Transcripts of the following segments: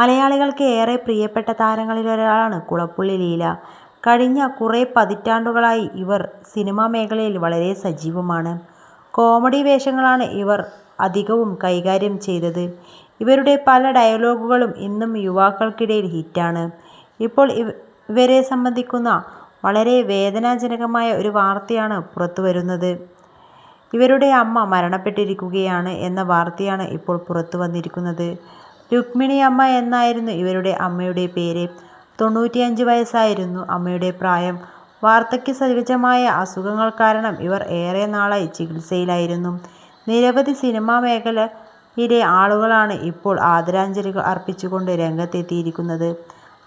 മലയാളികൾക്ക് ഏറെ പ്രിയപ്പെട്ട താരങ്ങളിലൊരാളാണ് കുളപ്പുള്ളി ലീല. കഴിഞ്ഞ കുറേ പതിറ്റാണ്ടുകളായി ഇവർ സിനിമാ മേഖലയിൽ വളരെ സജീവമാണ്. കോമഡി വേഷങ്ങളാണ് ഇവർ അധികവും കൈകാര്യം ചെയ്തത്. ഇവരുടെ പല ഡയലോഗുകളും ഇന്നും യുവാക്കൾക്കിടയിൽ ഹിറ്റാണ്. ഇപ്പോൾ ഇവരെ സംബന്ധിക്കുന്ന വളരെ വേദനാജനകമായ ഒരു വാർത്തയാണ് പുറത്തുവരുന്നത്. ഇവരുടെ അമ്മ മരണപ്പെട്ടിരിക്കുകയാണ് എന്ന വാർത്തയാണ് ഇപ്പോൾ പുറത്തുവന്നിരിക്കുന്നത്. രുക്മിണിയമ്മ എന്നായിരുന്നു ഇവരുടെ അമ്മയുടെ പേര്. തൊണ്ണൂറ്റിയഞ്ച് വയസ്സായിരുന്നു അമ്മയുടെ പ്രായം. വാർദ്ധക്യ സഹജമായ അസുഖങ്ങൾ കാരണം ഇവർ ഏറെ നാളായി ചികിത്സയിലായിരുന്നു. നിരവധി സിനിമാ മേഖലയിലെ ആളുകളാണ് ഇപ്പോൾ ആദരാഞ്ജലികൾ അർപ്പിച്ചുകൊണ്ട് രംഗത്തെത്തിയിരിക്കുന്നത്.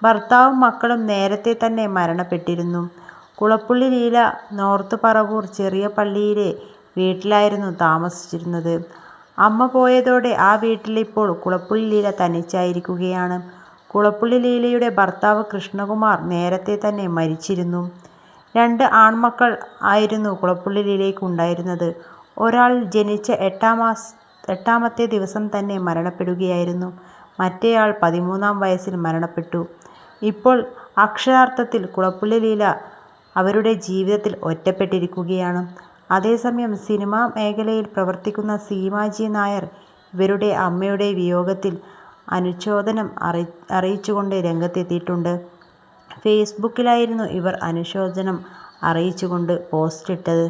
ഭർത്താവും മക്കളും നേരത്തെ തന്നെ മരണപ്പെട്ടിരുന്നു. കുളപ്പുള്ളി ലീല നോർത്ത് പറവൂർ ചെറിയ പള്ളിയിലെ വീട്ടിലായിരുന്നു താമസിച്ചിരുന്നത്. അമ്മ പോയതോടെ ആ വീട്ടിൽ ഇപ്പോൾ കുളപ്പുള്ളി ലീല തനിച്ചായിരിക്കുകയാണ്. കുളപ്പുള്ളി ലീലയുടെ ഭർത്താവ് കൃഷ്ണകുമാർ നേരത്തെ തന്നെ മരിച്ചിരുന്നു. രണ്ട് ആൺമക്കൾ ആയിരുന്നു കുളപ്പുള്ളി ലീലയ്ക്ക് ഉണ്ടായിരുന്നത്. ഒരാൾ ജനിച്ച എട്ടാമത്തെ ദിവസം തന്നെ മരണപ്പെടുകയായിരുന്നു. മറ്റേയാൾ പതിമൂന്നാം വയസ്സിൽ മരണപ്പെട്ടു. ഇപ്പോൾ അക്ഷരാർത്ഥത്തിൽ കുളപ്പുള്ളി ലീല അവരുടെ ജീവിതത്തിൽ ഒറ്റപ്പെട്ടിരിക്കുകയാണ്. അതേസമയം സിനിമാ മേഖലയിൽ പ്രവർത്തിക്കുന്ന സീമാജി നായർ ഇവരുടെ അമ്മയുടെ വിയോഗത്തിൽ അനുശോചനം അറി അറിയിച്ചുകൊണ്ട് രംഗത്തെത്തിയിട്ടുണ്ട്. ഫേസ്ബുക്കിലായിരുന്നു ഇവർ അനുശോചനം അറിയിച്ചുകൊണ്ട് പോസ്റ്റിട്ടത്.